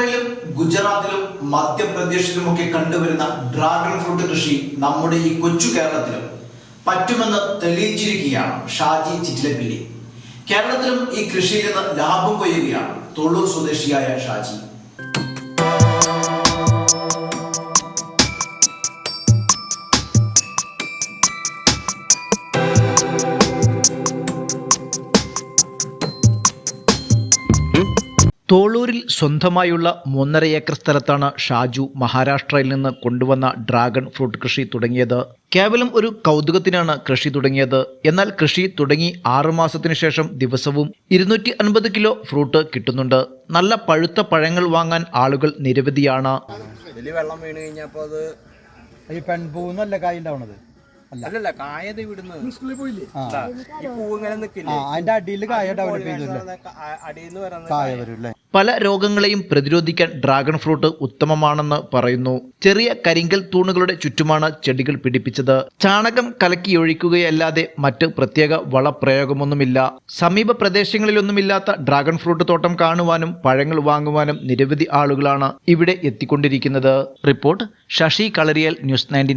ഹരിയാനയിലും ഗുജറാത്തിലും മധ്യപ്രദേശിലുമൊക്കെ കണ്ടുവരുന്ന dragon fruit കൃഷി നമ്മുടെ ഈ കൊച്ചു കേരളത്തിലും പറ്റുമെന്ന് തെളിയിച്ചിരിക്കുകയാണ് ഷാജി ചിറ്റിലപ്പിള്ളി. കേരളത്തിലും ഈ കൃഷിയിൽ നിന്ന് ലാഭം കൊയ്യുകയാണ് തൊള്ളൂർ സ്വദേശിയായ ഷാജി. തോളൂരിൽ സ്വന്തമായുള്ള മൂന്നര ഏക്കർ സ്ഥലത്താണ് ഷാജു മഹാരാഷ്ട്രയിൽ നിന്ന് കൊണ്ടുവന്ന ഡ്രാഗൺ ഫ്രൂട്ട് കൃഷി തുടങ്ങിയത്. കേവലം ഒരു കൗതുകത്തിനാണ് കൃഷി തുടങ്ങിയത്. എന്നാൽ കൃഷി തുടങ്ങി ആറു മാസത്തിനു ശേഷം ദിവസവും ഇരുന്നൂറ്റി അൻപത് കിലോ ഫ്രൂട്ട് കിട്ടുന്നുണ്ട്. നല്ല പഴുത്ത പഴങ്ങൾ വാങ്ങാൻ ആളുകൾ നിരവധിയാണ്. ഇതിൽ വെള്ളം വീണ് കഴിഞ്ഞപ്പോ അത് ഈ പെൺപൂന്നല്ല കായ് ഉണ്ടാവണത്? അല്ല. അല്ലല്ല കായത് വിടുന്നത് ആ. ദാ, ഈ പൂ ഇങ്ങനെ ആ നിക്കില്ലേ അതിന്റെ അടിയിൽ കായ ഡെവലപ്പ് ചെയ്തില്ലേ അടിയിൽ വരുന്ന കായ വരും അല്ലേ പല രോഗങ്ങളെയും പ്രതിരോധിക്കാൻ ഡ്രാഗൺ ഫ്രൂട്ട് ഉത്തമമാണെന്ന് പറയുന്നു. ചെറിയ കരിങ്കൽ തൂണുകളുടെ ചുറ്റുമാണ് ചെടികൾ പിടിപ്പിച്ചത്. ചാണകം കലക്കിയൊഴിക്കുകയല്ലാതെ മറ്റ് പ്രത്യേക വളപ്രയോഗമൊന്നുമില്ല. സമീപ പ്രദേശങ്ങളിലൊന്നുമില്ലാത്ത ഡ്രാഗൺ ഫ്രൂട്ട് തോട്ടം കാണുവാനും പഴങ്ങൾ വാങ്ങുവാനും നിരവധി ആളുകളാണ് ഇവിടെ എത്തിക്കൊണ്ടിരിക്കുന്നത്. Report Sasi Kalariyal news ninety